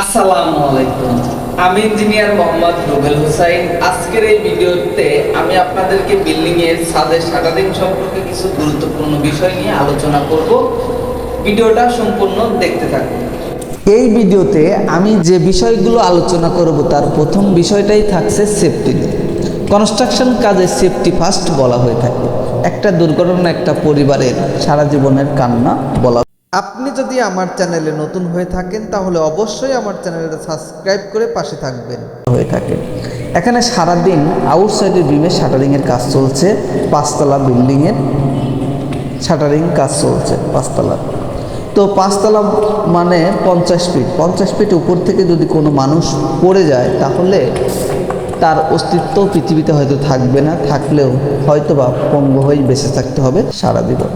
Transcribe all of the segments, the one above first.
আসসালামু আলাইকুম। আমি ইঞ্জিনিয়ার মোহাম্মদ রুবেল আজকের এই ভিডিওতে আমি আপনাদেরকে বিল্ডিং এর ছাদের সম্পর্কে কিছু গুরুত্বপূর্ণ বিষয় নিয়ে আলোচনা করব। ভিডিওটা সম্পূর্ণ দেখতে থাকুন। এই ভিডিওতে আমি যে বিষয়গুলো আলোচনা করব, তার প্রথম বিষয়টাই থাকছে সেফটি কনস্ট্রাকশন কাজে সেফটি ফার্স্ট বলা হয়ে থাকে। একটা দুর্ঘটনা, একটা পরিবারের সারা জীবনের কান্না বলা আপনি যদি আমার চ্যানেলে নতুন হয়ে থাকেন, তাহলে অবশ্যই আমার চ্যানেলটা সাবস্ক্রাইব করে পাশে থাকবেন। হয়ে থাকে। এখানে সারাদিন আউটসাইডের বিমে শাটারিংয়ের কাজ চলছে, পাঁচতলা বিল্ডিংয়ের শাটারিং কাজ চলছে, পাঁচতলা। তো পাঁচতলা মানে পঞ্চাশ ফিট পঞ্চাশ ফিট উপর থেকে যদি কোনো মানুষ পড়ে যায়, তাহলে তার অস্তিত্ব পৃথিবীতে হয়তো থাকবে না, থাকলেও হয়তো বা পঙ্গু হয়েই বেঁচে থাকতে হবে সারা জীবন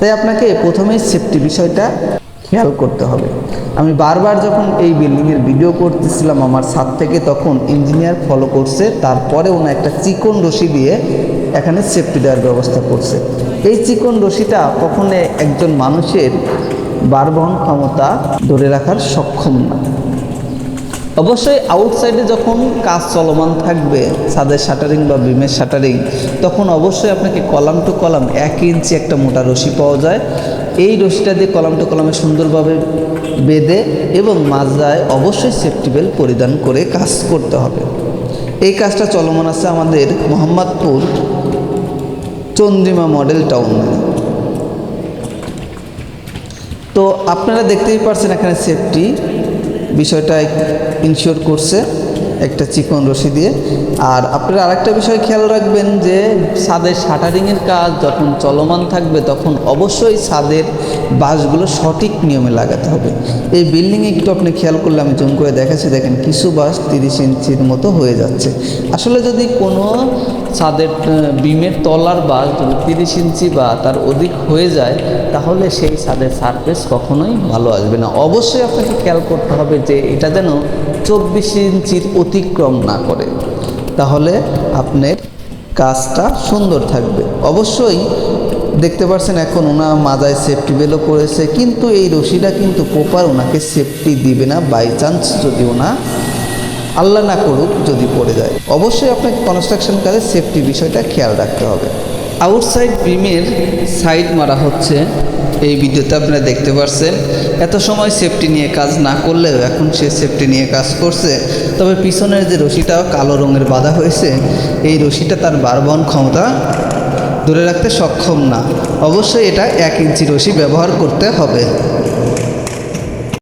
তাই আপনাকে প্রথমেই সেফটি বিষয়টা খেয়াল করতে হবে। আমি বারবার যখন এই বিল্ডিংয়ের ভিডিও করতেছিলাম আমার ছাদ থেকে তখন ইঞ্জিনিয়ার ফলো করছে তারপরে ওনা একটা চিকন রশি দিয়ে এখানে সেফটি দেওয়ার ব্যবস্থা করছে। এই চিকন রশিটা কখনো একজন মানুষের বারবহন ক্ষমতা ধরে রাখার সক্ষম না। অবশ্যই আউটসাইডে যখন কাজ চলমান থাকবে, ছাদের শাটারিং বা বিমের শাটারিং তখন অবশ্যই আপনাকে কলাম টু কলাম এক ইঞ্চি একটা মোটা রশি পাওয়া যায়। এই রশিটা দিয়ে কলাম টু কলামে সুন্দরভাবে বেঁধে এবং মাজায় অবশ্যই সেফটি বেল্ট পরিধান করে কাজ করতে হবে। এই কাজটা চলমান আছে আমাদের মোহাম্মদপুর চন্দ্রিমা মডেল টাউনে তো আপনারা দেখতেই পারছেন এখানে সেফটি বিষয়টা ইনশিওর করছে। একটা চিকন রশি দিয়ে। আর আপনারা আরেকটা বিষয় খেয়াল রাখবেন যে, ছাদের শাটারিংয়ের কাজ যখন চলমান থাকবে, তখন অবশ্যই ছাদের বাঁশগুলো সঠিক নিয়মে লাগাতে হবে। এই বিল্ডিংয়ে একটু আপনি খেয়াল করলে আমি জুম করে দেখাচ্ছি। দেখেন, কিছু বাঁশ তিরিশ ইঞ্চির মতো হয়ে যাচ্ছে। আসলে যদি কোনো ছাদের বিমের তলার বাস যদি তিরিশ ইঞ্চি বা তার অধিক হয়ে যায়, তাহলে সেই ছাদের সারফেস কখনোই ভালো আসবে না। অবশ্যই আপনাকে খেয়াল করতে হবে যে, এটা যেন চব্বিশ ইঞ্চির অতিক্রম না করে, তাহলে আপনার কাজটা সুন্দর থাকবে। অবশ্যই দেখতে পাচ্ছেন এখন ওনা মাজায় সেফটি বেলও করেছে কিন্তু এই রশিটা কিন্তু প্রপার ওনাকে সেফটি দিবে না বাই চান্স যদি ওনা আল্লাহ না করুক যদি পড়ে যায়। অবশ্যই আপনাকে কনস্ট্রাকশন কাজে সেফটি বিষয়টা খেয়াল রাখতে হবে। আউটসাইড বিমের সাইড মারা হচ্ছে এই ভিডিওতে আপনারা দেখতে পারছেন, এত সময় সেফটি নিয়ে কাজ না করলেও এখন সে সেফটি নিয়ে কাজ করছে। তবে পিছনের যে রশিটা কালো রঙের বাধা হয়েছে, এই রশিটা তার বারবহন ক্ষমতা ধরে রাখতে সক্ষম না। অবশ্যই এটা এক ইঞ্চি রশি ব্যবহার করতে হবে।